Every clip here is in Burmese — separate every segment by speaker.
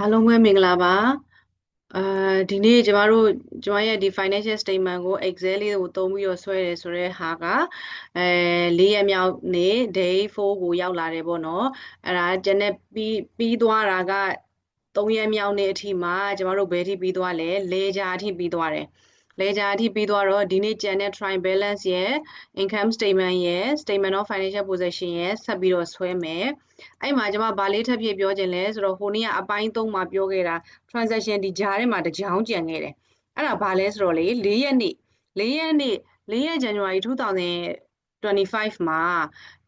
Speaker 1: အားလုံးပဲမင်္ဂလာပါအာဒီနေ့ကျမတို့ကျမရဲ့ဒီ financial statement ကို Excel လေးကိုသုံးပြီးတော့ဆွဲတယ်ဆိုတဲ့ဟာကအဲ၄ရက်မြောက်နေ့ day 4ကိုရောက်လာတယ်ပေါ့နော်အဲ့ဒါကျန်တဲ့ပြီးပြီးသွားတာက3ရက်မြောက်နေ့အထိမှာကျမတို့ဘယ်ထိပြီးသွားလဲလေဂျာအထိပြီးသွားတယ် လေဂျာအထိပြီးသွားတော့ဒီနေ့ကျန်တဲ့ trial balance ရဲ့ income statement ရဲ့ statement of financial position ရဲ့ဆက်ပြီးတော့ဆွဲမယ်အဲ့မှာကျွန်မဗာလေးထပ်ပြပြောခြင်းလဲဆိုတော့ဟိုနေ့ကအပိုင်း3မှာပြောခဲ့တာ transaction ဒီကြားထဲမှာတစ်ကြောင်းကြံခဲ့တယ်အဲ့ဒါဘာလဲဆိုတော့လေ4ရက်နေ့4ရက်နေ့4ရက် January 2025မှာ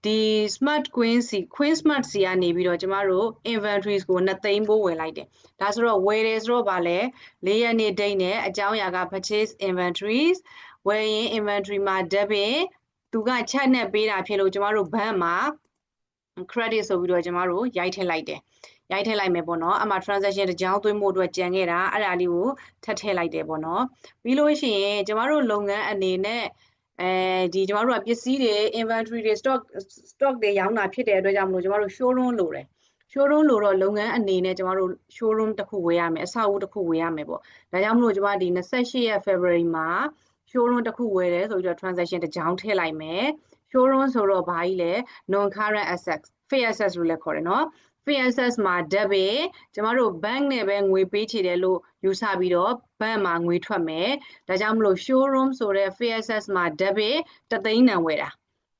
Speaker 1: ဒီ smart queen စီ queen smart စီကနေပြီးတော့ကျမတို့ inventories ကို2သိန်းပိုးဝယ်လိုက်တယ်ဒါဆိုတော့ဝယ်တယ်ဆိုတော့ဗာလဲ4ရက်နေ့ date နဲ့အကြောင်းအရာက purchase inventories ဝယ်ရင် inventory မှာ debit သူကချက်နဲ့ပေးတာဖြစ်လို့ကျမတို့ဘဏ်မှာ credit ဆိုပြီးတော့ကျမတို့ရိုက်ထည့်လိုက်တယ်ရိုက်ထည့်လိုက်မယ်ပေါ့နော်အမှ transaction တစ်ကြောင်းသွင်းဖို့အတွက်ကြံခဲ့တာအဲ့ဒါလေးကိုထပ်ထည့်လိုက်တယ်ပေါ့နော်ပြီးလို့ရှိရင်ကျမတို့လုပ်ငန်းအနေနဲ့ အဲဒီကျမတို့ကပစ္စည်းတွေ inventory တွေ stock stock တွေရောင်းတာဖြစ်တဲ့အတွက်ကြောင့်မလို့ကျမတို့ showroom လိုတယ် showroom လို့တော့လုပ်ငန်းအနေနဲ့ကျမတို့ showroom တစ်ခုဝယ်ရမယ်အဆောက်အဦတစ်ခုဝယ်ရမယ်ပေါ့ဒါကြောင့်မလို့ကျမဒီ28ရက် February မှာ showroom တစ်ခုဝယ်တယ်ဆိုပြီးတော့ transaction တစ်ကြောင်းထည့်လိုက်မယ် showroom ဆိုတော့ဘာကြီးလဲ non current assets fixed assets လို့လည်းခေါ်တယ်နော် fixed assets မှာ debit ကျမတို့ bank နဲ့ပဲငွေပေးချေတယ်လို့ယူဆပြီးတော့ bank မှာငွေထွက်မယ်ဒါကြောင့်မလို့ showroom ဆိုတဲ့ fixed assets မှာ debit တသိန်းတန်ဝယ်တာ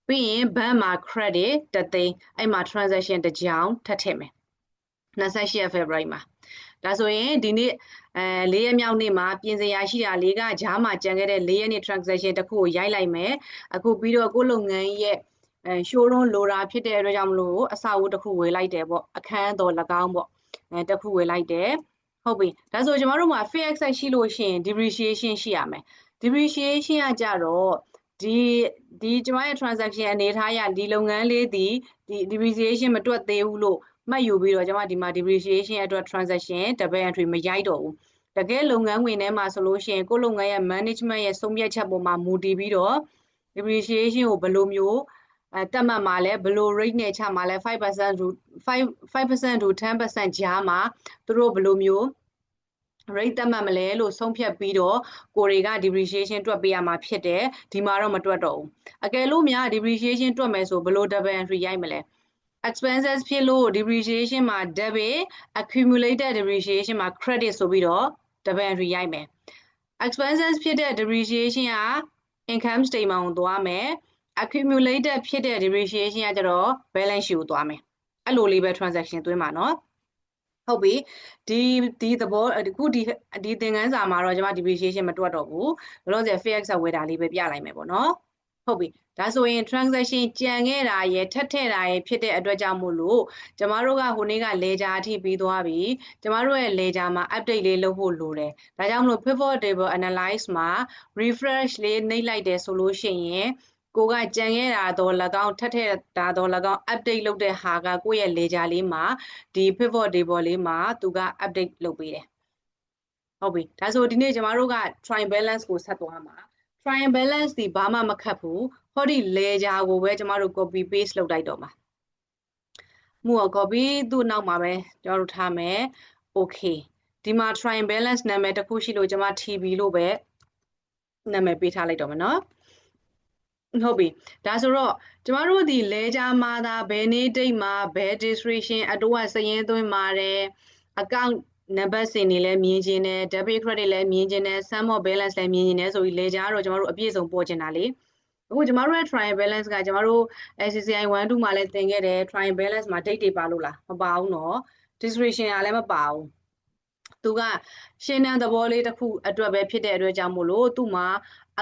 Speaker 1: ပြီးရင် bank မှာ credit တသိန်းအဲ့မှာ transaction တစ်ကြောင်းထပ်ထည့်မယ်28 February မှာဒါဆိုရင်ဒီနေ့အဲ၄ရက်မြောက်နေ့မှာပြင်စရာရှိတာလေးကဂျားမှာကြံခဲ့တဲ့၄ရက်နေ့ transaction တစ်ခုကိုရိုက်လိုက်မယ်အခုပြီးတော့ကိုလုပ်ငန်းရဲ့ အဲ showroom လိုတာဖြစ်တဲ့အတွက်ကြောင့်မလို့အစာအုပ်တစ်ခုဝယ်လိုက်တယ်ပေါ့အခန်းတော်၎င်းပေါ့အဲတစ်ခုဝယ်လိုက်တယ်ဟုတ်ပြီဒါဆိုကျမတို့မှာ fixed asset ရှိလို့ရှိရင် depreciation ရှိရမယ် depreciation ကကြတော့ဒီဒီကျမရဲ့ transaction အနေထားရဒီလုပ်ငန်းလေးဒီဒီ depreciation မတွက်သေးဘူးလို့မှတ်ယူပြီးတော့ကျမဒီမှာ depreciation အတွက် transaction double entry မရိုက်တော့ဘူးတကယ်လုပ်ငန်းဝင်ထဲမှာဆိုလို့ရှိရင်ကိုယ့်လုပ်ငန်းရဲ့ management ရဲ့ဆုံးဖြတ်ချက်ပေါ်မှာမူတည်ပြီးတော့ depreciation ကိုဘယ်လိုမျိုး အဲတက်မှတ်မှာလဲဘယ်လို rate နဲ့ချမှာလဲ5% to 5 5% to 10%ကြားမှာသူတို့ဘယ်လိုမျိုး rate တက်မှတ်မလဲလို့ဆုံးဖြတ်ပြီးတော့ကိုတွေက depreciation တွက်ပေးရမှာဖြစ်တယ်ဒီမှာတော့မတွက်တော့ဘူးအကယ်လို့များ depreciation တွက်မယ်ဆိုဘယ်လို double entry ရိုက်မလဲ expenses ဖြစ်လို့ depreciation မှာ debit accumulated depreciation မှာ credit ဆိုပြီးတော့ double entry ရိုက်မယ် expenses ဖြစ်တဲ့ depreciation က income statement ကိုသွားမယ် accumulated ဖြစ်တဲ့ depreciation ကကျတော့ balance sheet ကိုသွားမယ်အဲ့လိုလေးပဲ transaction သွင်းပါနော်ဟုတ်ပြီဒီဒီသဘောအခုဒီဒီသင်ခန်းစာမှာတော့ကျွန်မ depreciation မတွက်တော့ဘူးလောလောဆယ် fixed ဝယ်တာလေးပဲပြလိုက်မယ်ပေါ့နော်ဟုတ်ပြီဒါဆိုရင် transaction ကြံခဲ့တာရယ်ထက်ထည့်တာရယ်ဖြစ်တဲ့အတွက်ကြောင့်မို့လို့ကျမတို့ကဟိုနေ့က ledger အထိပြီးသွားပြီကျမတို့ရဲ့ ledger မှာ update လေးလုပ်ဖို့လိုတယ်ဒါကြောင့်မလို့ pivot table analyze မှာ refresh လေးနှိပ်လိုက်တယ်ဆိုလို့ရှိရင် ကိုကကြံခဲ့တာတော့၎င်းထက်ထက်တာတော့၎င်း update လုပ်တဲ့ဟာကကိုယ့်ရဲ့ ledger လေးမှာဒီ pivot table လေးမှာသူက update လုပ်ပေးတယ်ဟုတ်ပြီဒါဆိုဒီနေ့ကျမတို့က try balance ကိုဆက်သွားမှာ try balance ဒီဘာမှမခတ်ဘူးဟောဒီ ledger ကိုပဲကျမတို့ copy paste လုပ်လိုက်တော့မှာမှုက copy သူ့နောက်မှာပဲကျမတို့ထားမယ် okay ဒီမှာ try balance နာမည်တစ်ခုရှိလို့ကျမ TB လို့ပဲနာမည်ပေးထားလိုက်တော့မယ်နော် ဟုတ်ပြီဒါဆိုတော့ကျမတို့ဒီလဲကြမှာသာဘယ်နေ့တိတ်မှာဘယ် distribution အတော့စရင်သွင်းပါတယ် account number စင်တွေလည်းမြင်ခြင်းနဲ့ debit credit လည်းမြင်ခြင်းနဲ့ sum of balance လည်းမြင်ခြင်းနဲ့ဆိုပြီးလဲကြတော့ကျမတို့အပြည့်စုံပေါ်ခြင်းတာလေအခုကျမတို့ရဲ့ trial balance ကကျမတို့ SCCI 12မှာလည်းသင်ခဲ့တယ် trial balance မှာ date တွေပါလို့လားမပါဘူးနော် distribution ကလည်းမပါဘူးသူကရှင်းတဲ့သဘောလေးတစ်ခုအတွက်ပဲဖြစ်တဲ့အတွက်ကြောင့်မို့လို့သူ့မှာ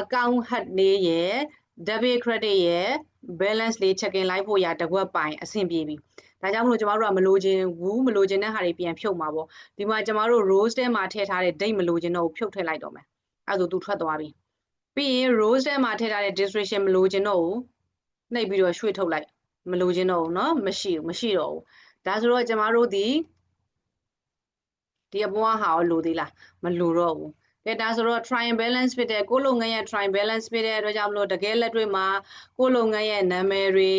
Speaker 1: account head လေးရဲ့ debit credit ရဲ့ balance လေး check in လိုက်ဖို့ရတကွက်ပိုင်အဆင်ပြေပြီဒါကြောင့်မလို့ကျမတို့ကမလိုချင်ဘူးမလိုချင်တဲ့ဟာတွေပြန်ဖြုတ်မှာပေါ့ဒီမှာကျမတို့ rose ထဲမှာထည့်ထားတဲ့ date မလိုချင်တော့ဖြုတ်ထည့်လိုက်တော့မယ်အဲဒါဆိုသူထွက်သွားပြီပြီးရင် rose ထဲမှာထည့်ထားတဲ့ distribution မလိုချင်တော့ဘူးနှိပ်ပြီးတော့ရွှေ့ထုတ်လိုက်မလိုချင်တော့ဘူးเนาะမရှိဘူးမရှိတော့ဘူးဒါဆိုတော့ကျမတို့ဒီဒီအပေါ်ဟာရောလိုသေးလားမလိုတော့ဘူး ကကဲဒါဆိုတော့ trial balance ဖြစ်တဲ့ကိုယ်လုပ်ငန်းရဲ့ trial balance ဖြစ်တဲ့အတွက်ကြောင့်မလို့တကယ်လက်တွေ့မှာကိုယ်လုပ်ငန်းရဲ့နာမည်တွေ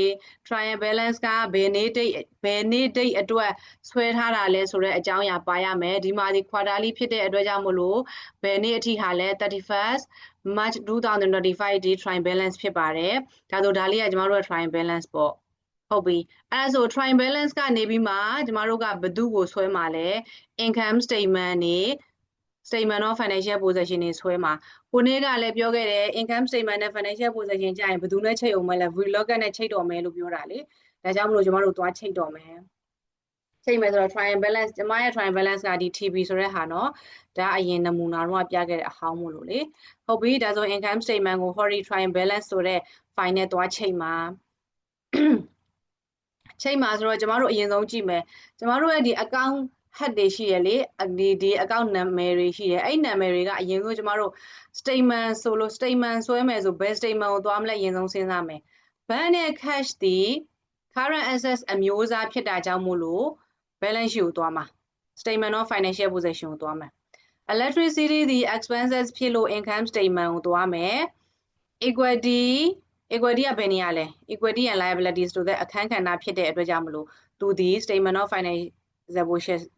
Speaker 1: trial balance ကဘယ်နေ့ date ဘယ်နေ့ date အတွက်ဆွဲထားတာလဲဆိုတဲ့အကြောင်းအရာပါရမယ်ဒီမှာဒီ quarterly ဖြစ်တဲ့အတွက်ကြောင့်မလို့ဘယ်နေ့အထိဟာလဲ 31st March 2025ဒီ trial balance ဖြစ်ပါတယ်ဒါဆိုဒါလေးကကျမတို့ရဲ့ trial balance ပေါ့ဟုတ်ပြီအဲ့ဒါဆို trial balance ကနေပြီးမှကျမတို့ကဘယ်သူကိုဆွဲမှာလဲ income statement နေ statement of financial position တွေဆွဲမှာကိုနေ့ကလည်းပြောခဲ့တယ် income statement နဲ့ financial position ကြာရင်ဘယ်သူနဲ့ချိန်အောင်မလဲ vlog နဲ့ချိန်တော်မယ်လို့ပြောတာလေဒါကြောင့်မလို့ကျွန်တော်တို့သွားချိန်တော်မယ်ချိန်မယ်ဆိုတော့ try and balance ကျမရဲ့ try and balance ကဒီ TB ဆိုတဲ့ဟာနော်ဒါအရင်နမူနာတော့ပြခဲ့တဲ့အဟောင်းမို့လို့လေဟုတ်ပြီဒါဆို income statement ကို hori try and balance ဆိုတဲ့ file နဲ့သွားချိန်မှာချိန်မှာဆိုတော့ကျမတို့အရင်ဆုံးကြည့်မယ်ကျမတို့ရဲ့ဒီ account head တွေရှိရလေဒီဒီ account နာမည်တွေရှိတယ်အဲ့နာမည်တွေကအရင်ဆုံးကျမတို့ statement ဆိုလို့ statement ဆွဲမယ်ဆိုဘယ် statement ကိုသွားမလဲအရင်ဆုံးစဉ်းစားမယ်ဘဏ်နဲ့ cash ဒီ current assets အမျိုးအစားဖြစ်တာကြောင့်မို့လို့ balance sheet ကိုသွားမှာ statement of financial position ကိုသွားမယ် electricity ဒီ expenses ဖြစ်လို့ income statement ကိုသွားမယ် equity equity ကဘယ်နေရာလဲ equity and liabilities ဆိုတဲ့အခန်းကဏ္ဍဖြစ်တဲ့အတွက်ကြောင့်မလို့သူဒီ statement of financial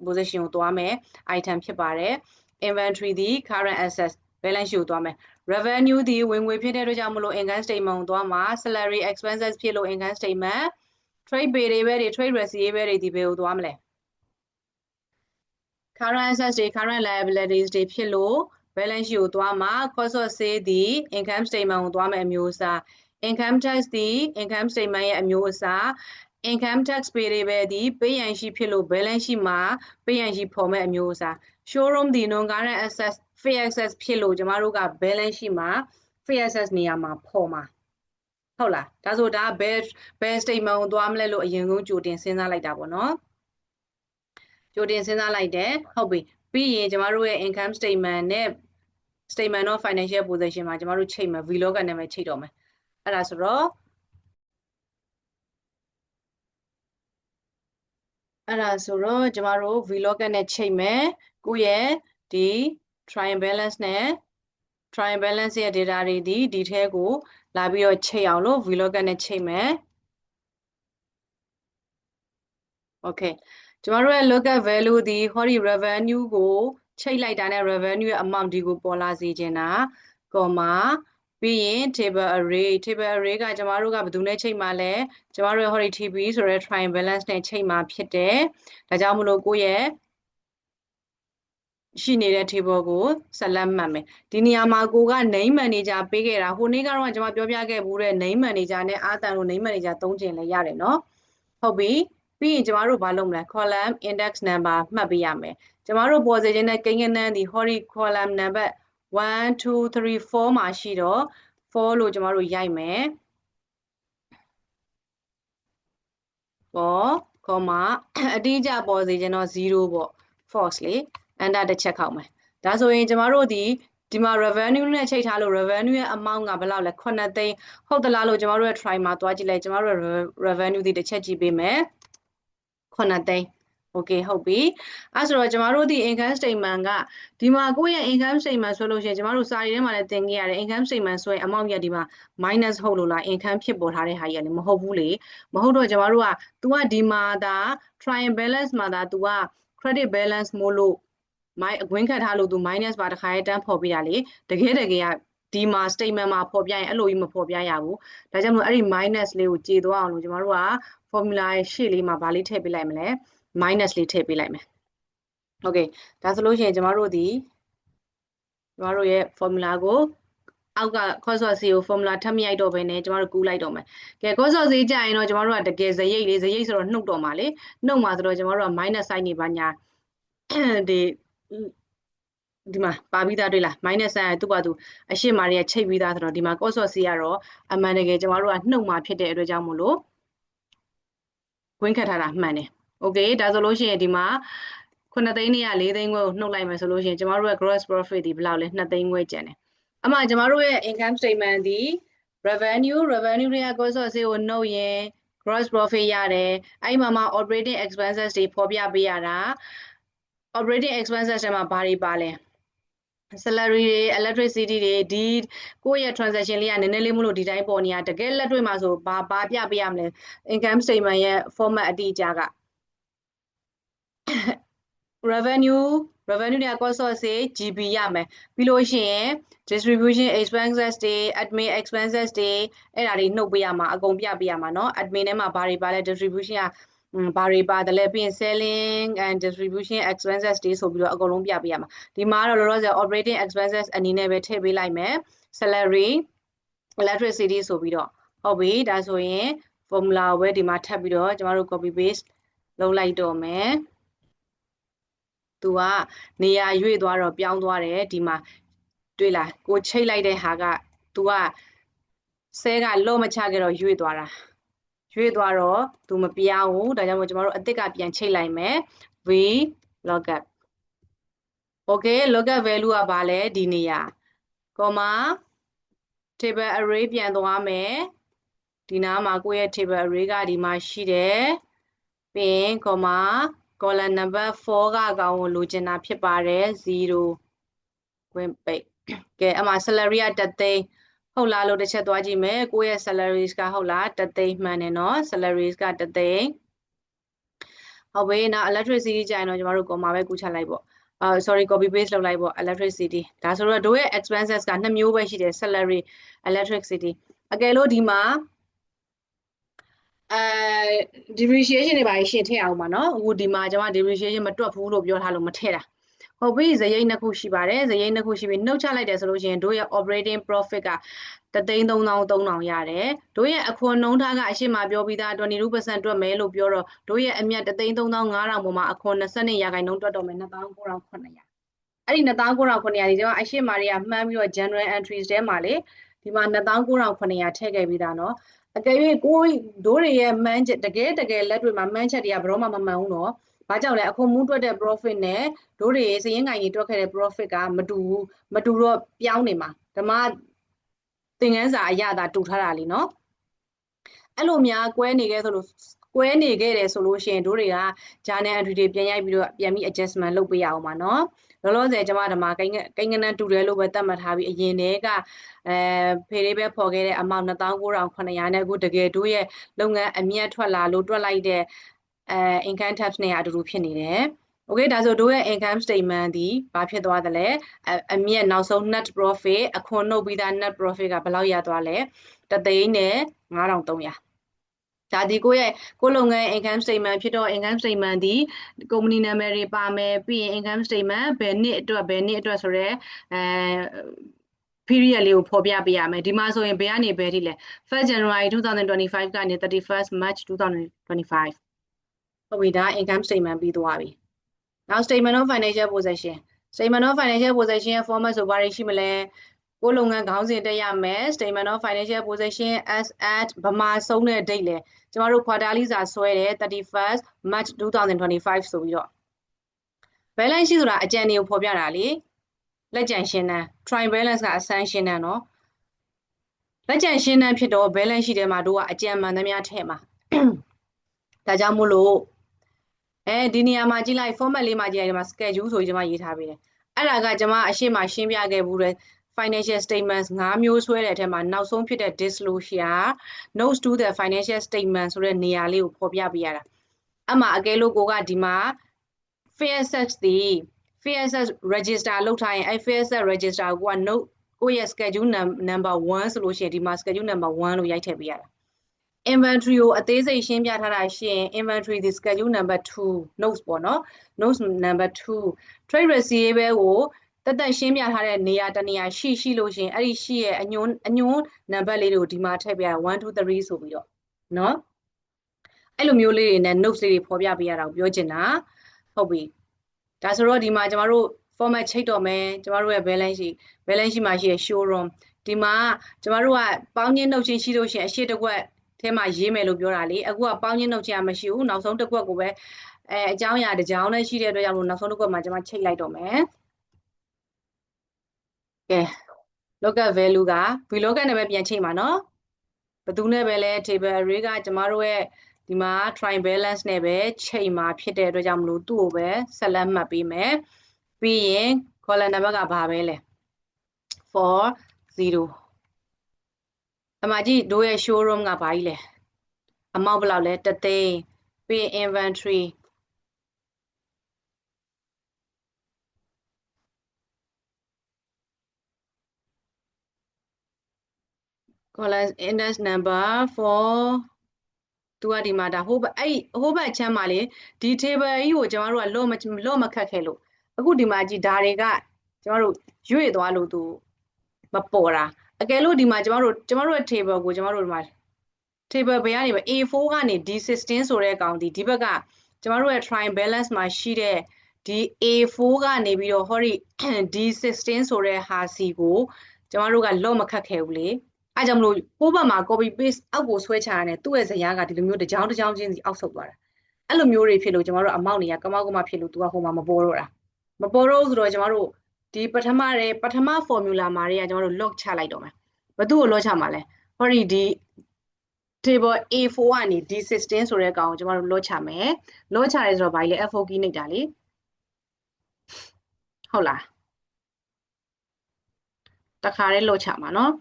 Speaker 1: position ကိုသွားမယ် item ဖြစ်ပါတယ် inventory ဒီ current assets balance sheet ကိုသွားမယ် revenue ဒီဝင်ငွေဖြစ်တဲ့အတွက်ကြောင့်မလို့ income statement ကိုသွားမှာ salary expenses ဖြစ်လို့ income statement trade payable တွေ trade receivable တွေဒီဘယ်ကိုသွားမလဲ current assets တွေ current liabilities တွေဖြစ်လို့ balance sheet ကိုသွားမှာ cost of sale ဒီ income statement ကိုသွားမယ်အမျိုးအစား income tax ဒီ income statement ရဲ့အမျိုးအစား income tax payable ဒီ pay and sheet ဖြစ်လို့ balance sheet မှာ pay and sheet ဖော်မဲ့အမျိုးအစား showroom ဒီ non current assets fixed assets ဖြစ်လို့ကျမတို့က balance sheet မှာ fixed assets နေရာမှာဖော်မှာဟုတ်လားဒါဆိုဒါဘယ်ဘယ် statement ကိုသွားမလဲလို့အရင်ဆုံးကြိုတင်စဉ်းစားလိုက်တာပေါ့နော်ကြိုတင်စဉ်းစားလိုက်တယ်ဟုတ်ပြီပြီးရင်ကျမတို့ရဲ့ income statement နဲ့ statement of financial position မှာကျမတို့ချိန်မယ် vlog နဲ့ပဲချိန်တော့မယ်အဲ့ဒါဆိုတော့ အဲ့ဒါဆိုတော့ကျမတို့ vlog နဲ့ချိန်မယ်ကိုယ့်ရဲ့ဒီ trial balance နဲ့ trial balance ရဲ့ data တွေဒီဒီထဲကိုလာပြီးတော့ချိန်အောင်လို့ vlog နဲ့ချိန်မယ် okay ကျမတို့ရဲ့ local value ဒီဟောဒီ revenue ကိုချိန်လိုက်တာနဲ့ revenue ရဲ့ amount ဒီကိုပေါ်လာစေချင်တာ comma ပြီးရင် table array table array ကကျမတို့ကဘယ်သူနဲ့ချိန်မှာလဲကျမတို့ရဲ့ hori tb ဆိုတဲ့ triangle balance နဲ့ချိန်မှာဖြစ်တယ်ဒါကြောင့်မလို့ကိုယ့်ရဲ့ရှိနေတဲ့ table ကိုဆက်လက်မှတ်မယ်ဒီနေရာမှာကိုက name manager ပေးခဲ့တာဟိုနေ့ကတော့ကျွန်မပြောပြခဲ့ဘူးတဲ့ name manager နဲ့အာတန်လို့ name manager သုံးချင်လဲရတယ်เนาะဟုတ်ပြီပြီးရင်ကျမတို့ဘာလုပ်မလဲ column index number မှတ်ပေးရမယ်ကျမတို့ပေါ်စေခြင်းနဲ့ကိန်းကနန်းဒီ hori column number 1 2 3 4မှာရှိတော့4လို့ကျမတို့ရိုက်မယ်ပေါ်ကောမအတိအကျပေါ်စေခြင်းတော့0ပေါ့ false လေ enter တစ်ချက်ခောက်မယ်ဒါဆိုရင်ကျမတို့ဒီဒီမှာ revenue နဲ့ချိန်ထားလို့ revenue ရဲ့ amount ကဘယ်လောက်လဲ9သိန်းဟုတ်သလားလို့ကျမတို့ရဲ့ try မှာသွားကြည့်လိုက်ကျမတို့ရဲ့ revenue ဒီတစ်ချက်ကြည့်ပေးမယ်9သိန်း okay ဟုတ်ပြီအဲဆိုတော့ကျမတို့ဒီ income statement ကဒီမှာကိုယ့်ရဲ့ income statement ဆိုလို့ရှိရင်ကျမတို့စာရီထဲမှာလည်းသင်ခဲ့ရတယ် income statement ဆိုရင် amount ရဒီမှာ minus ဟုတ်လို့လား income ဖြစ်ပေါ်ထားတဲ့ဟာကြီးကလည်းမဟုတ်ဘူးလေမဟုတ်တော့ကျမတို့က तू ကဒီမှာဒါ trial balance မှာဒါ तू က credit balance မို့လို့မိုင်းအကွင်းခတ်ထားလို့ तू minus ပါတခါရဲတန်းဖော်ပြတာလေတကယ်တကယ်ကဒီမှာ statement မှာဖော်ပြရင်အဲ့လိုကြီးမဖော်ပြရဘူးဒါကြောင့်မို့အဲ့ဒီ minus လေးကိုကြေသွားအောင်လို့ကျမတို့က formula ရဲ့ရှေ့လေးမှာဗာလေးထည့်ပေးလိုက်မလဲ minus လေးထည့်ပေးလိုက်မယ် okay ဒါဆိုလို့ရှိရင်ကျမတို့ဒီကျမတို့ရဲ့ formula ကိုအောက်က cos of c ကို formula ထပ်မရိုက်တော့ဘဲနဲ့ကျမတို့ကူးလိုက်တော့မယ်ကဲ cos of c ကြာရင်တော့ကျမတို့ကတကယ်ဇရိတ်လေးဇရိတ်ဆိုတော့နှုတ်တော့မှာလေနှုတ်မှာဆိုတော့ကျမတို့က minus sign နေပါညာဒီဒီမှာပါပြီးသားတွေ့လား minus sign သူ့ဘာသူအရှိမာတွေကချိန်ပြီးသားဆိုတော့ဒီမှာ cos of c ကတော့အမှန်တကယ်ကျမတို့ကနှုတ်မှာဖြစ်တဲ့အတွက်ကြောင့်မို့လို့ဝင်းခတ်ထားတာမှန်တယ် โอเคဒါဆိုလို့ရှိရင်ဒီမှာ9သိန်းနဲ့4သိန်းခွဲကိုနှုတ်လိုက်မယ်ဆိုလို့ရှိရင်ကျမတို့ရဲ့ gross profit ဒီဘယ်လောက်လဲ2သိန်းခွဲကျန်တယ်အမှကျမတို့ရဲ့ income statement ဒီ revenue revenue တွေက cost of sale ကိုနှုတ်ရင် gross profit ရတယ်အဲ့မှာမှာ operating expenses တွေဖော်ပြပေးရတာ operating expenses တွေမှာဘာတွေပါလဲ salary တွေ electricity တွေဒီကိုယ့်ရဲ့ transaction လေးကနည်းနည်းလေးမလို့ဒီတိုင်းပေါ်နေရတကယ်လက်တွေ့မှာဆိုဘာဘာပြပေးရမလဲ income statement ရဲ့ format အတိအကျက revenue revenue တွေက cost of sale GB ရမယ်ပြီးလို့ရှိရင် distribution expenses တွေ admin expenses တွေအဲ့ဒါတွေနှုတ်ပေးရမှာအကုန်ပြပေးရမှာเนาะ admin ထဲမှာဘာတွေပါလဲ distribution ကဘာတွေပါတယ်လဲပြီးရင် selling and distribution expenses တွေဆိုပြီးတော့အကုန်လုံးပြပေးရမှာဒီမှာတော့လောလောဆယ် operating expenses အနေနဲ့ပဲထည့်ပေးလိုက်မယ် salary electricity ဆိုပြီးတော့ဟုတ်ပြီဒါဆိုရင် formula ကိုပဲဒီမှာထပ်ပြီးတော့ကျမတို့ copy paste လုပ်လိုက်တော့မယ် သူကနေရာရွေ့သွားတော့ပြောင်းသွားတယ်ဒီမှာတွေ့လားကိုချိတ်လိုက်တဲ့ဟာကသူကဆဲကလော့မချခဲ့တော့ရွေ့သွားတာရွေ့သွားတော့သူမပြောင်းဘူးဒါကြောင့်မို့ကျမတို့အစ်စ်ကပြန်ချိတ်လိုက်မယ် v lookup okay lookup value ကဘာလဲဒီနေရာ comma table array ပြန်သွားမယ်ဒီနားမှာကိုယ့်ရဲ့ table array ကဒီမှာရှိတယ်ပြီးရင် comma column number 4ကကောင်ကိုလိုချင်တာဖြစ်ပါတယ်0ဝင်ပိတ်ကဲအမှ salary ကတသိန်းဟုတ်လားလို့တစ်ချက်သွားကြည့်မယ်ကိုယ့်ရဲ့ salaries ကဟုတ်လားတသိန်းမှန်တယ်နော် salaries ကတသိန်းဟုတ်ပြီနောက် electricity ကြရင်တော့ကျမတို့ comma ပဲကူးချလိုက်ပေါ့အာ sorry copy paste လုပ်လိုက်ပေါ့ electricity ဒါဆိုတော့တို့ရဲ့ expenses ကနှစ်မျိုးပဲရှိတယ် salary electricity အကယ်လို့ဒီမှာ အဲ depreciation တွေပါရှင်းထည့်အောင်ပါနော်အခုဒီမှာကျွန်မ depreciation မတွက်ဘူးလို့ပြောထားလို့မထည့်တာဟုတ်ပြီဇရိတ်နှစ်ခုရှိပါတယ်ဇရိတ်နှစ်ခုရှိပြီနှုတ်ချလိုက်တယ်ဆိုလို့ရှိရင်တို့ရဲ့ operating profit က33300ရတယ်တို့ရဲ့အခွန်နှုန်းထားကအရှိမပြောပြီးသား22%တွက်မယ်လို့ပြောတော့တို့ရဲ့အမြတ်33500ပေါ်မှာအခွန်20ရာခိုင်နှုန်းတွက်တော့မယ်2900အဲ့ဒီ2900ဒီကျွန်မအရှိမတွေကမှန်းပြီးတော့ general entries ထဲမှာလေဒီမှာ2900ထည့်ခဲ့ပြီးသားเนาะ အကယ်၍ကိုတို့တွေရဲ့မှန်းချက်တကယ်တကယ်လက်တွေမှာမှန်းချက်တွေကဘယ်တော့မှမမှန်ဘူးနော်။ဘာကြောင့်လဲအခုမူးတွက်တဲ့ profit နဲ့တို့တွေစရင်ကိုင်ကြီးတွက်ခဲ့တဲ့ profit ကမတူဘူးမတူတော့ပြောင်းနေမှာဓမ္မသင်ခန်းစာအရသာတူထားတာလीနော်။အဲ့လိုများကွဲနေခဲ့ဆိုလို့ကွဲနေခဲ့တယ်ဆိုလို့ရှိရင်တို့တွေက journal entry တွေပြန်ရိုက်ပြီးတော့ပြန်ပြီး adjustment လုပ်ပေးရအောင်ပါနော်။ လောလောဆယ်ကျမဓမ္မကိန်းကိန်းကနန်းတူတယ်လို့ပဲသတ်မှတ်ထားပြီးအရင်တည်းကအဲဖေလေးပဲဖော်ခဲ့တဲ့အမောင်2900နဲ့အခုတကယ်တို့ရဲ့လုပ်ငန်းအမြတ်ထွက်လာလို့တွက်လိုက်တဲ့အဲ income tax နဲ့အတူတူဖြစ်နေတယ်။ Okay ဒါဆိုတို့ရဲ့ income statement ဒီဘာဖြစ်သွားသလဲအမြတ်နောက်ဆုံး net profit အခွန်နှုတ်ပြီးသား net profit ကဘယ်လောက်ရသွားလဲတသိန်းနဲ့9300 ဒါဒီကိုယ့်ရဲ့ကိုယ်လုပ်ငန်း income statement ဖြစ်တော့ income statement ဒီ company နာမည်တွေပါမယ်ပြီးရင် income statement ဘယ်နှစ်အတွက်ဘယ်နှစ်အတွက်ဆိုတော့အဲ period လေးကိုဖော်ပြပေးရမယ်ဒီမှာဆိုရင်ဘယ်ကနေဘယ်ထိလဲ 1st January 2025ကနေ 31st March 2025ဟုတ်ပြီဒါ income statement ပြီးသွားပြီနောက် statement of financial possession statement of financial possession ရဲ့ format ဆိုဘာတွေရှိမလဲ ကိုလုပ်ငန်းခေါင်းစဉ်တက်ရမယ် statement of financial position as at ဗမာဆုံးတဲ့ date လဲကျမတို့ quarterly စာဆွဲတယ်31 March 2025ဆိုပြီးတော့ balance sheet ဆိုတာအကြံတွေကိုဖော်ပြတာလေလက်ကြံရှင်းတန်း try balance ကအစမ်းရှင်းတန်းနော်လက်ကြံရှင်းတန်းဖြစ်တော့ balance sheet ထဲမှာတို့ကအကြံမှန်သမျှထည့်မှာဒါကြောင့်မို့လို့အဲဒီနေရာမှာကြည့်လိုက် format လေးမှာကြည့်လိုက်ဒီမှာ schedule ဆိုပြီးကျွန်မရေးထားပေးတယ်အဲ့ဒါကကျွန်မအရှိမရှင်းပြခဲ့ဘူးတဲ့ financial statements ၅မျိုးဆွဲတဲ့အထက်မှာနောက်ဆုံးဖြစ်တဲ့ disclosure notes to the financial statement ဆိုတဲ့နေရာလေးကိုဖော်ပြပေးရတာအမှအကယ်လို့ကိုကဒီမှာ fair sex ဒီ fair sex register လုပ်ထားရင်အဲ fair sex register ကိုက note ကိုရဲ့ schedule number 1ဆိုလို့ရှိရင်ဒီမှာ schedule number 1လို့ရိုက်ထည့်ပေးရတာ inventory ကိုအသေးစိတ်ရှင်းပြထားတာရှိရင် inventory ဒီ schedule number 2 notes ပေါ့နော် notes number 2 trade receivable ကို တက်တက်ရှင်းပြထားတဲ့နေရာတနေရာရှိရှိလို့ရှင်အဲ့ဒီရှိရဲ့အညွန်းအညွန်းနံပါတ်လေးတွေကိုဒီမှာထည့်ပြရ1 2 3ဆိုပြီးတော့နော်အဲ့လိုမျိုးလေးတွေနဲ့ notes လေးတွေဖော်ပြပေးရတာကိုပြောချင်တာဟုတ်ပြီဒါဆိုတော့ဒီမှာကျမတို့ format ချိတ်တော့မယ်ကျမတို့ရဲ့ balance sheet balance sheet မှာရှိတဲ့ showroom ဒီမှာကျမတို့ကပေါင်းချင်းနှုတ်ချင်းရှိလို့ရှင်အရှိတကွက်ထဲမှာရေးမယ်လို့ပြောတာလေအခုကပေါင်းချင်းနှုတ်ချင်းမရှိဘူးနောက်ဆုံးတစ်ကွက်ကိုပဲအဲအကြောင်းအရာတစ်ကြောင်းနဲ့ရှိတဲ့အတွက်ကြောင့်လို့နောက်ဆုံးတစ်ကွက်မှာကျမချိတ်လိုက်တော့မယ် ကဲ local value က vlookup နဲ့ပဲပြန်ချိန်ပါနော်ဘယ်သူနဲ့ပဲလဲ table array ကကျမတို့ရဲ့ဒီမှာ try balance နဲ့ပဲချိန်မှာဖြစ်တဲ့အတွက်ကြောင့်မလို့သူ့ကိုပဲဆက်လက်မှတ်ပေးမယ်ပြီးရင် column number ကဘာပဲလဲ4 0အမကြီးတို့ရဲ့ showroom ကဘာကြီးလဲ amount ဘယ်လောက်လဲတသိန်းပြီး inventory column index number for သူကဒီမှာဒါဟိုဘက်အဲ့ဟိုဘက်ချမ်းမှာလေဒီ table ကြီးကိုကျွန်တော်တို့ကလော့မလော့မခတ်ခဲ့လို့အခုဒီမှာကြည့်ဒါတွေကကျွန်တော်တို့ရွေ့သွားလို့သူမပေါ်တာအကယ်လို့ဒီမှာကျွန်တော်တို့ကျွန်တော်တို့ရဲ့ table ကိုကျွန်တော်တို့ဒီမှာ table ဘယ်ကနေပဲ A4 ကနေ D16 ဆိုတဲ့ကောင်ဒီဒီဘက်ကကျွန်တော်တို့ရဲ့ triangle balance မှာရှိတဲ့ဒီ A4 ကနေပြီးတော့ဟောဒီ D16 ဆိုတဲ့ဟာစီကိုကျွန်တော်တို့ကလော့မခတ်ခဲ့ဘူးလေ အဲကြောင့်မလို့ကိုယ့်ဘက်မှာ copy paste အောက်ကိုဆွဲချရတယ်သူ့ရဲ့ဇယားကဒီလိုမျိုးတစ်ကြောင်းတစ်ကြောင်းချင်းစီအောက်ဆုတ်သွားတာအဲ့လိုမျိုးတွေဖြစ်လို့ကျွန်တော်တို့အမောက်တွေကကမောက်ကမဖြစ်လို့သူကဟိုမှာမပေါ်တော့တာမပေါ်တော့ဆိုတော့ကျွန်တော်တို့ဒီပထမရဲ့ပထမ formula မှာတွေကကျွန်တော်တို့ log ချလိုက်တော့မယ်ဘသူ့ကို log ချမှာလဲဟောဒီဒီ table A4 ကနေ D16 ဆိုတဲ့ကောင်ကိုကျွန်တော်တို့ log ချမယ် log ချရဲဆိုတော့ဘာကြီးလဲ F4 key နှိပ်တာလေဟုတ်လားတခါလေး log ချမှာနော်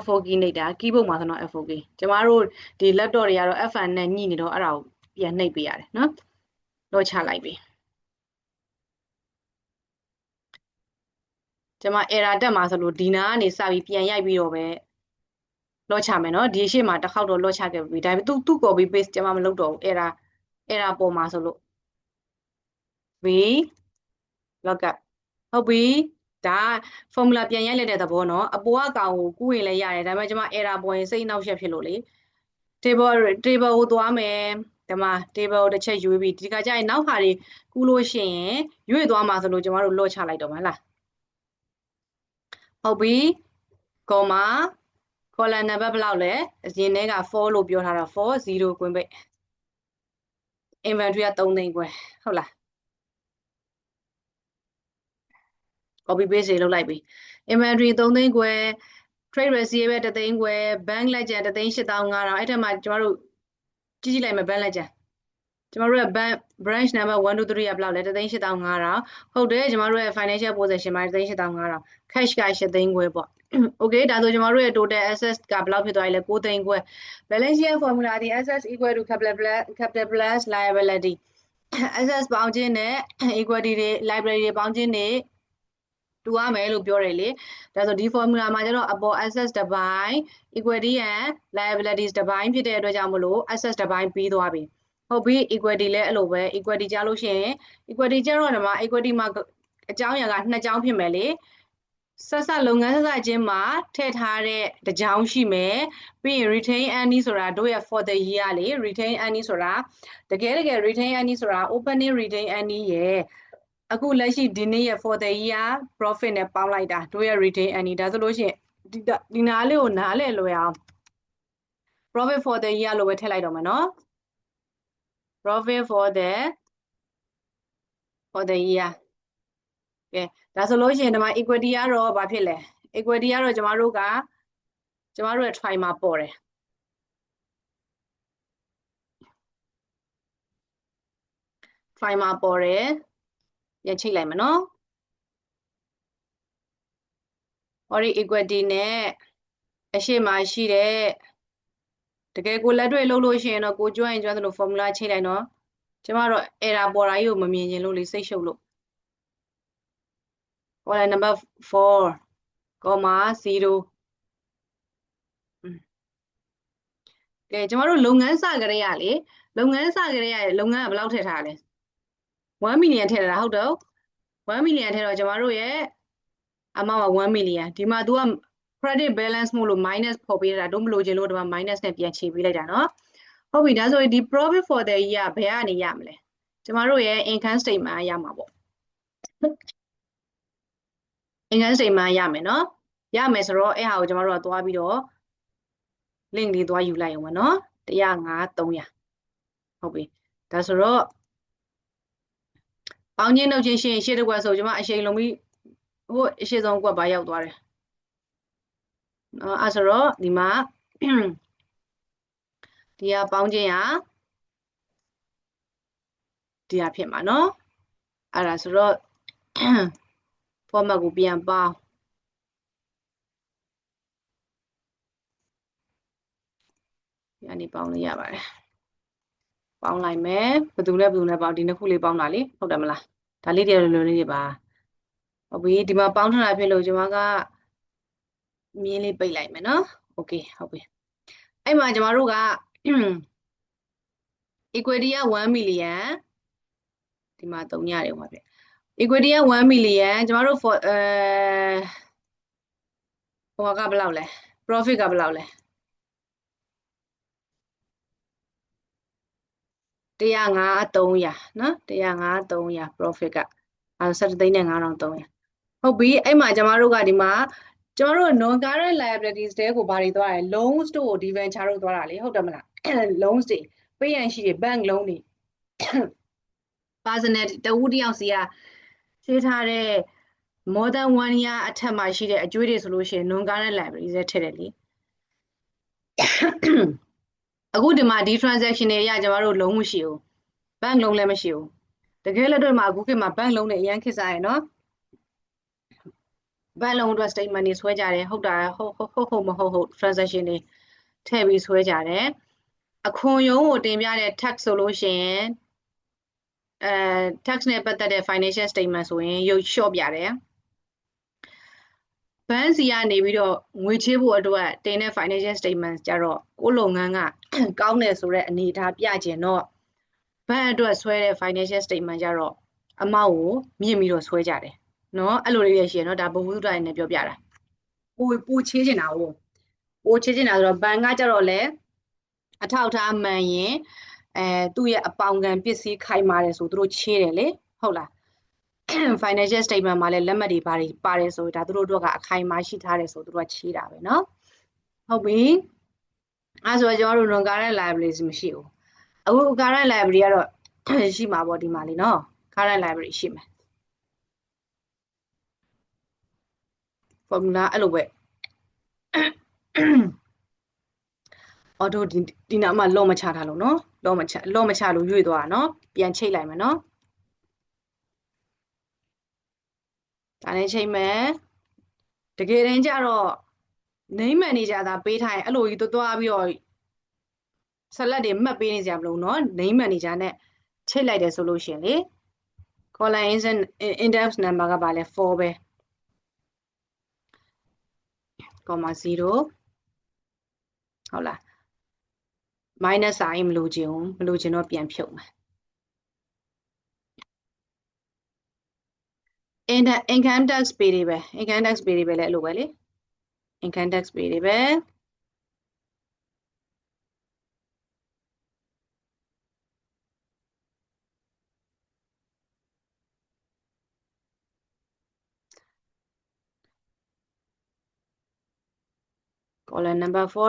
Speaker 1: F4 key နှိပ်တာ keyboard မှာဆိုတော့ F4 key ကျမတို့ဒီ laptop တွေကတော့ F1 နဲ့ညှိနေတော့အဲ့ဒါကိုပြန်နှိပ်ပေးရတယ်နော်လောချလိုက်ပြီကျမ error တက်မှာဆိုလို့ဒီနာကနေစပြီးပြန်ရိုက်ပြီးတော့ပဲလောချမယ်နော်ဒီရှေ့မှာတစ်ခေါက်တော့လောချခဲ့ပြီဒါပေမဲ့သူသူ copy paste ကျမမလုပ်တော့ဘူး error error ပေါ်မှာဆိုလို့ v lookup ဟုတ်ပြီ ဒါ formula ပြန်ရိုက်လိုက်တဲ့သဘောနော်အပေါ်အကောင်ကိုကူးရင်လည်းရတယ်ဒါပေမဲ့ကျွန်မ error ပေါ်ရင်စိတ်နှောက်ယှက်ဖြစ်လို့လေ table table ကိုသွားမယ်ဒီမှာ table ကိုတစ်ချက်ရွေးပြီးဒီကကြရင်နောက်ဟာတွေကူးလို့ရှိရင်ရွေ့သွားမှာဆိုလို့ကျွန်တော်တို့လော့ချလိုက်တော့မှာလားဟုတ်ပြီ comma column number ဘယ်လောက်လဲအရင်တည်းက4လို့ပြောထားတာ4 0ကွင်းပိတ် inventory က3သိန်းခွဲဟုတ်လား copy paste တွေလုပ်လိုက်ပြီ inventory 3သိန်းခွဲ trade receivable 3သိန်းခွဲ bank ledger 3သိန်း8500အဲ့ထက်မှကျမတို့ကြည့်ကြည့်လိုက်မယ် bank ledger ကျမတို့ရဲ့ bank branch number 1 2 3ကဘယ်လောက်လဲ3သိန်း8500ဟုတ်တယ်ကျမတို့ရဲ့ financial position မှာ3သိန်း8500 cash က8သိန်းခွဲပေါ့ okay ဒါဆိုကျမတို့ရဲ့ total assets ကဘယ်လောက်ဖြစ်သွားပြီလဲ9သိန်းခွဲ balance sheet formula ဒီ assets equal to capital plus capital plus liability assets ပေါင်းခြင်းနဲ့ equity တွေ liability တွေပေါင်းခြင်းတွေ တူရမယ်လို့ပြောတယ်လေဒါဆိုဒီ formula မှာကျတော့အပေါ် assets တစ်ပိုင်း equity and liabilities တစ်ပိုင်းဖြစ်တဲ့အတွက်ကြောင့်မလို့ assets တစ်ပိုင်းပြီးသွားပြီဟုတ်ပြီ equity လည်းအဲ့လိုပဲ equity ကြားလို့ရှိရင် equity ကျတော့ဒီမှာ equity မှာအကြောင်းအရာကနှစ်ကြောင်းဖြစ်မယ်လေဆက်ဆက်လုပ်ငန်းဆက်ဆက်ချင်းမှာထည့်ထားတဲ့တကြောင်းရှိမယ်ပြီးရင် retain earning ဆိုတာတို့ရဲ့ for the year လေ retain earning ဆိုတာတကယ်တကယ် retain earning ဆိုတာ opening retain earning ရဲ့ အခုလက်ရှိဒီနေ့ရဲ့ for the year profit နဲ့ပေါင်းလိုက်တာတို့ရဲ့ retain earning ဒါဆိုလို့ရှိရင်ဒီဒီနားလေးကိုနားလဲလွယ်အောင် profit for the year လို့ပဲထည့်လိုက်တော့မယ်နော် profit for the for the year ကဲဒါဆိုလို့ရှိရင်ဒီမှာ equity ကတော့ဘာဖြစ်လဲ equity ကတော့ကျမတို့ကကျမတို့ရဲ့ try မှာပေါ်တယ် try မှာပေါ်တယ် ပြန်ချိတ်လိုက်မယ်နော်ဟောဒီ equity နဲ့အရှိမရှိတဲ့တကယ်ကိုလက်တွေ့လုပ်လို့ရှိရင်တော့ကိုကျွမ်းရင်ကျွမ်းသလို formula ချိတ်လိုက်နော်ကျမတို့ error ပေါ်တာကြီးကိုမမြင်ရင်လို့လေစိတ်ရှုပ်လို့ column number 4 comma 0ကဲကျမတို့လုပ်ငန်းစကြရလေလုပ်ငန်းစကြရလုပ်ငန်းကဘယ်လောက်ထည့်ထားလဲ 1 million ထည့်တာဟုတ်တော့1 million ထည့်တော့ကျမတို့ရဲ့အမောက်က1 million ဒီမှာ तू က credit balance မို့လို့ minus ဖော်ပေးတာတို့မလို့ခြင်းလို့ဒီမှာ minus နဲ့ပြန်ခြေပေးလိုက်တာเนาะဟုတ်ပြီဒါဆိုရင်ဒီ profit for the year ဘယ်ကနေရမလဲကျမတို့ရဲ့ income statement ရမှာပေါ့ income statement ရမယ်เนาะရမယ်ဆိုတော့အဲ့ဟာကိုကျမတို့ကသွားပြီးတော့ link လေးသွားယူလိုက်အောင်ပါเนาะ105 300ဟုတ်ပြီဒါဆိုတော့ ပေါင်းချင်းနှုတ်ချင်းရှင်းရှေ့တစ်ကွက်ဆိုကျမအရှိန်လုံးပြီးဟိုအရှိဆုံးကွက်ပါရောက်သွားတယ်နော်အဲဆိုတော့ဒီမှာဒီကပေါင်းချင်းဟာဒီဟာဖြစ်မှာနော်အဲ့ဒါဆိုတော့ format ကိုပြန်ပေါင်းဒီကနေပေါင်းလို့ရပါတယ် ပေါင်းလိုက်မယ်ဘယ်သူနဲ့ဘယ်သူနဲ့ပေါင်းဒီနှစ်ခုလေးပေါင်းတာလေဟုတ်တယ်မလားဒါလေးတွေလွယ်လွယ်လေးတွေပါဟုတ်ပြီဒီမှာပေါင်းထတာဖြစ်လို့ကျွန်မကမြင်းလေးပိတ်လိုက်မယ်နော်โอเคဟုတ်ပြီအဲ့မှာကျွန်မတို့က equity က1 million ဒီမှာ3ရတယ်ဟောပြ equity က1 million ကျွန်တော်တို့ for အဲဟိုကဘယ်လောက်လဲ profit ကဘယ်လောက်လဲ 105 300နော်105 300 profit ကအဲ17သိန်းနဲ့9300ဟုတ်ပြီအဲ့မှာကျွန်တော်တို့ကဒီမှာကျွန်တော်တို့ non current liabilities တဲကိုဘာတွေသွားတယ် loans တို့ကို debenture တို့သွားတာလေဟုတ်တယ်မလား loans တွေပေးရန်ရှိတယ် bank loan တွေ personal တဝူးတယောက်စီကရှင်းထားတဲ့ more than 1 year အထက်မှာရှိတဲ့အကျွေးတွေဆိုလို့ရှိရင် non current liabilities ထည့်တယ်လေ အခုဒီမှာဒီ transaction တွေအရကျွန်တော်တို့လုံးမရှိဘူး bank လုံးလည်းမရှိဘူးတကယ်လက်တွေ့မှာအခုခေတ်မှာ bank လုံးတွေအရင်ခေတ်စားရယ်နော် bank လုံးအတွက် statement တွေဆွဲကြတယ်ဟုတ်တာဟုတ်ဟုတ်ဟုတ်ဟုတ်မဟုတ်ဟုတ် transaction တွေထည့်ပြီးဆွဲကြတယ်အခွန်ရုံးကိုတင်ပြတဲ့ tax ဆိုလို့ရှိရင်အဲ tax နဲ့ပတ်သက်တဲ့ financial statement ဆိုရင်ရုပ်လျှော့ပြတယ် ဘန်းစီကနေပြီးတော့ငွေချေးဖို့အတွက်တင်တဲ့ financial statement ကြတော့ကိုလုပ်ငန်းကကောင်းတယ်ဆိုတဲ့အနေအထားပြကျင်တော့ဘန်းအတွက်ဆွဲတဲ့ financial statement ကြတော့အမောက်ကိုမြင့်ပြီးတော့ဆွဲကြတယ်နော်အဲ့လိုလေးရရှိရနော်ဒါဘဝုဒ္ဓရနဲ့ပြောပြတာပိုပိုချေးချင်တာဟုတ်ပိုချေးချင်တာဆိုတော့ဘန်ကကြတော့လေအထောက်အထားမှန်ရင်အဲသူ့ရဲ့အပေါင်ခံပစ္စည်းခိုင်မာတယ်ဆိုသူတို့ချေးတယ်လေဟုတ်လား financial statement မှာလည်းလက်မှတ်တွေပါတယ်ပါတယ်ဆိုဒါသူတို့တို့ကအခိုင်အမာရှိထားတယ်ဆိုသူတို့ကချေးတာပဲเนาะဟုတ်ပြီအဲဆိုတော့ကျွန်တော်တို့ non current liabilities မရှိဘူးအခု current liability ကတော့ရှိမှာပေါ့ဒီမှာလေเนาะ current liability ရှိမယ် formula အဲ့လိုပဲအော်တို့ဒီဒီနာမှာလော့မချထားလို့เนาะလော့မချလော့မချလို့ရွေ့သွားတာเนาะပြန်ချိတ်လိုက်မယ်เนาะ ဒါနဲ့ချိန်မယ်တကယ်တမ်းကျတော့ name manager သာပေးထားရင်အဲ့လိုကြီးသွားပြီးတော့ဆက်လက်တွေမှတ်ပေးနေကြမလို့เนาะ name manager နဲ့ချိတ်လိုက်တယ်ဆိုလို့ရှင်လေ column index number ကပါလဲ4ပဲ comma 0ဟုတ်လား minus sign မလို့ခြင်းမလို့ခြင်းတော့ပြန်ဖြုတ်မယ် income tax ပေးတွေပဲ income tax ပေးတွေပဲလဲအဲ့လိုပဲလေ income tax ပေးတွေပဲ column number 4 0ဟု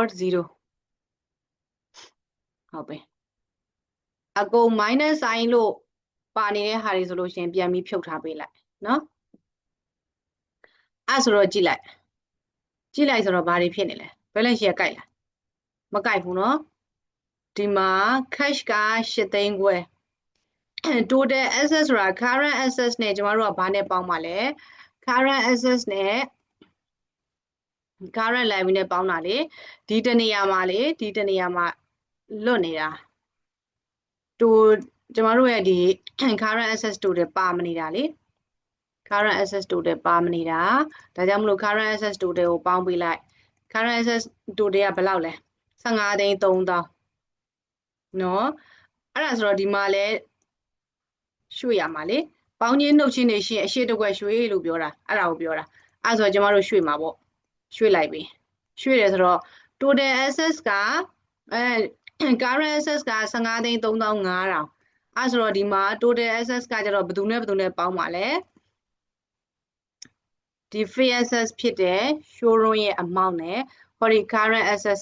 Speaker 1: တ်ပြီအကုန် minus sign လို့ပါနေတဲ့ဟာတွေဆိုလို့ရှိရင်ပြန်ပြီးဖြုတ်ထားပေးလိုက် နော်အဲ့ဆိုတော့ကြည့်လိုက်ကြည့်လိုက်ဆိုတော့ဘာတွေဖြစ်နေလဲ balance sheet ကိုက်လားမကိုက်ဘူးနော်ဒီမှာ cash က8သိန်းခွဲ total assets ဆိုတာ current assets နဲ့ကျမတို့ကဘာနဲ့ပေါင်းပါလဲ current assets နဲ့ current liability နဲ့ပေါင်းတာလေဒီတနေရာမှာလေဒီတနေရာမှာလွတ်နေတာတူကျမတို့ရဲ့ဒီ current assets total ပါမနေတာလေ current assets total ပါမနေတာဒါကြောင့်မလို့ current assets total ကိုပေါင်းပေးလိုက် current assets total ကဘယ်လောက်လဲ15သိန်း3000နော်အဲ့ဒါဆိုတော့ဒီမှာလဲရွှေ့ရမှာလေပေါင်းချင်းနှုတ်ချင်းနေရှိရင်အရှိတကွက်ရွှေ့လို့ပြောတာအဲ့ဒါကိုပြောတာအဲ့ဆိုတော့ကျမတို့ရွှေ့မှာပေါ့ရွှေ့လိုက်ပြီရွှေ့တယ်ဆိုတော့ total assets ကအဲ current assets က15သိန်း3500အဲ့ဆိုတော့ဒီမှာ total assets ကကျတော့ဘယ်သူနဲ့ဘယ်သူနဲ့ပေါင်းပါလဲ ဒီ free assets ဖြစ်တဲ့ showroom ရဲ့ amount နဲ့ဟောဒီ current assets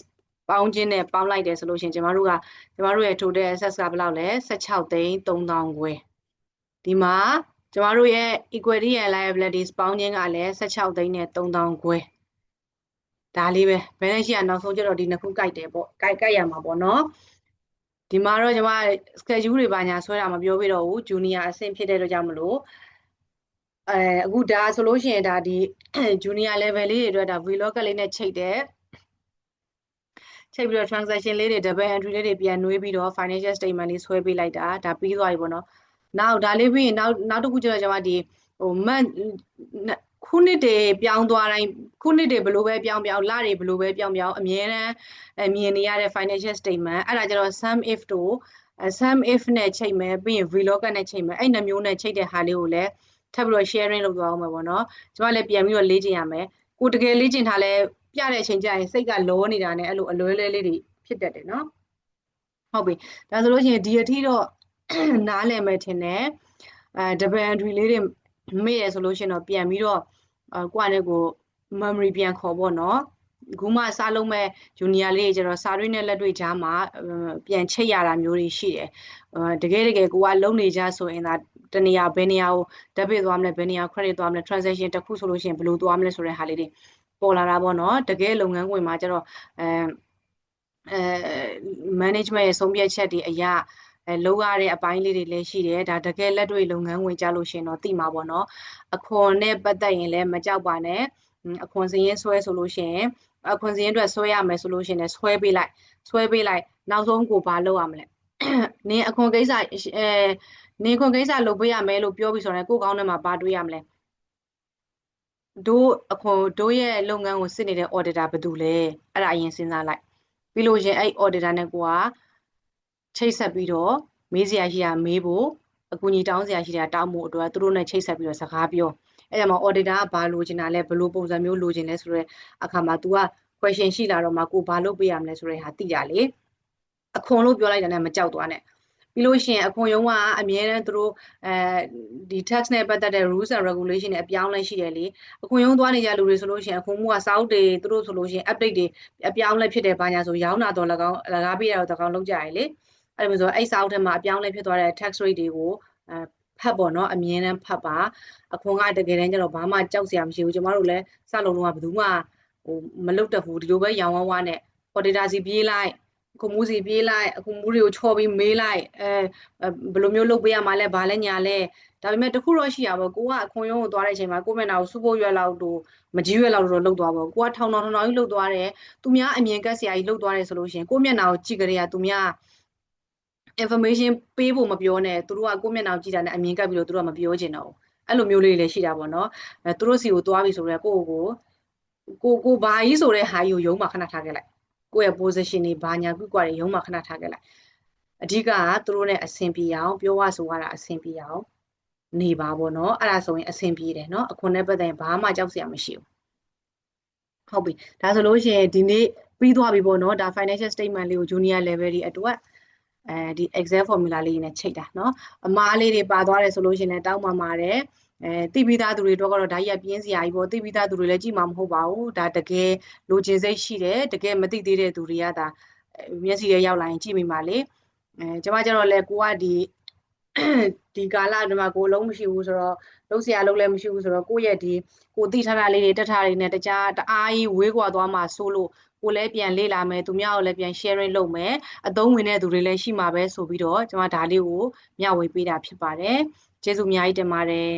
Speaker 1: ပေါင်းခြင်းနဲ့ပေါင်းလိုက်တယ်ဆိုလို့ရှိရင်ကျမတို့ကကျမတို့ရဲ့ total assets ကဘယ်လောက်လဲ16သိန်း3000ခွဲဒီမှာကျမတို့ရဲ့ equity and liabilities ပေါင်းခြင်းကလည်း16သိန်းနဲ့3000ခွဲဒါလေးပဲ balance sheet ကနောက်ဆုံးကျတော့ဒီနှစ်ခုကြိုက်တယ်ပေါ့ကြိုက်ကြိုက်ရမှာပေါ့နော်ဒီမှာတော့ကျွန်မ schedule တွေပါညာဆွဲတာမပြောပြတော့ဘူး junior အဆင့်ဖြစ်တဲ့အတွက်ကြောင့်မလို့ အဲအခုဒါဆိုလို့ရှိရင်ဒါဒီ junior level လေးတွေအတွက်ဒါ vlog လေးနဲ့ချိန်တယ်ချိန်ပြီးတော့ transaction လေးတွေ double entry လေးတွေပြန်နှွေးပြီးတော့ financial statement လေးဆွဲပေးလိုက်တာဒါပြီးသွားပြီပေါ့နော်နောက်ဒါလေးပြီးရင်နောက်နောက်တစ်ခုကျတော့ကျွန်မဒီဟို month ခုနှစ်တွေပြောင်းသွားတိုင်းခုနှစ်တွေဘယ်လိုပဲပြောင်းပြောင်းလတွေဘယ်လိုပဲပြောင်းပြောင်းအမြဲတမ်းမြင်နေရတဲ့ financial statement အဲ့ဒါကျတော့ sum if တို့ sum if နဲ့ချိန်မယ်ပြီးရင် vlog နဲ့ချိန်မယ်အဲ့နှမျိုးနဲ့ချိန်တဲ့ဟာလေးကိုလည်း ထပ်ပြီးတော့ sharing လုပ်သွားအောင်မယ်ပေါ့နော်ကျွန်မလည်းပြန်ပြီးတော့လေ့ကျင့်ရမယ်ကိုတကယ်လေ့ကျင့်ထားလဲပြတဲ့အချိန်ကျရင်စိတ်ကလောနေတာနဲ့အဲ့လိုအလွဲလဲလေးတွေဖြစ်တတ်တယ်နော်ဟုတ်ပြီဒါဆိုလို့ရှိရင်ဒီအထိတော့နားလည်မယ်ထင်တယ်အဲ double entry လေးတွေမေ့ရဆိုလို့ရှိရင်တော့ပြန်ပြီးတော့အကိုကလည်းကို memory ပြန်ခေါ်ပေါ့နော်ခုမှစားလုံးမဲ့ junior လေးတွေကျတော့စာရွေးနဲ့လက်တွေ့ကြားမှာပြန်ချိတ်ရတာမျိုးတွေရှိတယ်။တကယ်တကယ်ကိုကလုံနေကြဆိုရင်ဒါ တနေရာဘယ်နေရာကို debit သွားမလဲဘယ်နေရာ credit သွားမလဲ transaction တစ်ခုဆိုလို့ရှိရင်ဘယ်လိုသွားမလဲဆိုတဲ့ဟာလေးတွေပေါ်လာတာပေါ့နော်။တကယ်လုပ်ငန်းခွင်မှာကျတော့အဲအဲ management ရဲ့ဆုံးဖြတ်ချက်တွေအရာအဲလောက်ရတဲ့အပိုင်းလေးတွေလည်းရှိတယ်ဒါတကယ်လက်တွေ့လုပ်ငန်းဝင်ကြလို့ရှင်တော့သိမှာပေါ့နော်အခွန်နဲ့ပတ်သက်ရင်လည်းမကြောက်ပါနဲ့အခွန်စရင်ဆွဲဆိုလို့ရှိရင်အခွန်စရင်အတွက်ဆွဲရမယ်ဆိုလို့ရှိရင်လည်းဆွဲပေးလိုက်ဆွဲပေးလိုက်နောက်ဆုံးကိုဘာလုပ်ရမလဲနင်အခွန်ကိစ္စအဲ နင်ခွန်ကိစ္စလုပ်ပေးရမယ်လို့ပြောပြီးဆိုရင်ကိုယ်ကောင်းထဲမှာဘာတွေးရမလဲတို့အခွန်တို့ရဲ့လုပ်ငန်းကိုစစ်နေတဲ့ auditor ဘယ်သူလဲအဲ့ဒါအရင်စဉ်းစားလိုက်ပြီးလို့ရင်အဲ့ auditor နဲ့ကိုကချိတ်ဆက်ပြီးတော့မေးစရာရှိတာမေးဖို့အကူအညီတောင်းစရာရှိတာတောင်းဖို့အတွက်သူတို့နဲ့ချိတ်ဆက်ပြီးတော့စကားပြောအဲ့ဒါမှ auditor ကဘာလိုချင်တာလဲဘယ်လိုပုံစံမျိုးလိုချင်လဲဆိုတော့အခါမှာ तू က question ရှိလာတော့မှကိုဘာလုပ်ပေးရမလဲဆိုတဲ့ဟာသိရလေအခွန်လို့ပြောလိုက်တာနဲ့မကြောက်သွားနဲ့ ပြီးလို့ရှိရင်အခွန်ရုံးကအမြဲတမ်းသူတို့အဲဒီ tax နဲ့ပတ်သက်တဲ့ rules and regulation တွေအပြောင်းလဲရှိတယ်လေအခွန်ရုံးသွားနေကြလူတွေဆိုလို့ရှိရင်အခွန်မှုကစာအုပ်တွေသူတို့ဆိုလို့ရှိရင် update တွေအပြောင်းလဲဖြစ်တယ်ဘာညာဆိုရောင်းတာတော့၎င်းလကားပေးရတော့၎င်းလုပ်ကြရလေအဲ့လိုမျိုးဆိုအဲ့စာအုပ်ထဲမှာအပြောင်းလဲဖြစ်သွားတဲ့ tax rate တွေကိုအဲဖတ်ပေါ့နော်အမြင်နဲ့ဖတ်ပါအခွန်ကတကယ်တမ်းကျတော့ဘာမှကြောက်စရာမရှိဘူးကျမတို့လည်းစလုံးလုံးကဘယ်သူမှဟိုမလုတ်တတ်ဘူးဒီလိုပဲရောင်ဝါးဝါနဲ့ auditor စီပြေးလိုက် ခုမူးစီပြေးလိုက်အခုမူးတွေကိုချော်ပြီးမေးလိုက်အဲဘယ်လိုမျိုးလုပ်ပေးရမှာလဲဘာလဲညာလဲဒါပေမဲ့တခုတော့ရှိရပါဘောကိုကအခွန်ရုံးကိုသွားတဲ့အချိန်မှာကိုမျက်နှာကိုစူဖို့ရွက်လောက်တို့မကြီးရွက်လောက်တော့လှုပ်သွားပါကိုကထောင်ထောင်ထောင်ထောင်ကြီးလှုပ်သွားတယ်သူများအမြင်ကက်စရာကြီးလှုပ်သွားတယ်ဆိုလို့ရှိရင်ကိုမျက်နှာကိုကြည့်ကြရသူများ information ပေးဖို့မပြောနဲ့သူတို့ကကိုယ့်မျက်နှာကိုကြည့်တာနဲ့အမြင်ကပ်ပြီးတော့သူတို့ကမပြောချင်တော့ဘူးအဲ့လိုမျိုးလေးလည်းရှိတာပေါ့နော်အဲသူတို့စီကိုသွားပြီဆိုတော့ကိုယ့်ကိုကိုကိုဘာကြီးဆိုတဲ့ဟာကြီးကိုယုံမှခဏထားခဲ့လိုက် ကိုယ့်ရဲ့ position တွေဘာညာကွကွာတွေယုံမှခဏထားခဲ့လိုက်အဓိကကသူတို့နဲ့အဆင်ပြေအောင်ပြောရဆိုရတာအဆင်ပြေအောင်နေပါပေါ့နော်အဲ့ဒါဆိုရင်အဆင်ပြေတယ်နော်အခွန်နဲ့ပတ်သက်ရင်ဘာမှကြောက်စရာမရှိဘူးဟုတ်ပြီဒါဆိုလို့ရှိရင်ဒီနေ့ပြီးသွားပြီပေါ့နော်ဒါ financial statement လေးကို junior level တွေအတွက်အဲဒီ excel formula လေးနဲ့ချိန်တာเนาะအမားလေးတွေပါသွားတယ်ဆိုလို့ရှိရင်လည်းတောင်းပါပါတယ် အဲတိပိသားသူတွေတော့ကတော့ဒါကြီးကပြင်းစရာကြီးပေါ့တိပိသားသူတွေလည်းကြည့်မှာမဟုတ်ပါဘူးဒါတကယ်လိုချင်စိတ်ရှိတယ်တကယ်မသိသေးတဲ့သူတွေကဒါမျက်စိရဲ့ရောက်လာရင်ကြည့်မိပါလေအဲကျွန်မကျတော့လေကိုကဒီဒီကာလဒီမှာကိုလုံးမရှိဘူးဆိုတော့လုံးစရာလုံးလည်းမရှိဘူးဆိုတော့ကိုယ့်ရဲ့ဒီကိုသိထားတာလေးတွေတက်ထားတွေနဲ့တခြားတအားကြီးဝေးကွာသွားမှဆိုလို့ကိုလည်းပြန်လေ့လာမယ်သူများကိုလည်းပြန် sharing လုပ်မယ်အသုံးဝင်တဲ့သူတွေလည်းရှိမှာပဲဆိုပြီးတော့ကျွန်မဒါလေးကိုမျှဝေပေးတာဖြစ်ပါတယ်ကျေးဇူးအများကြီးတင်ပါတယ်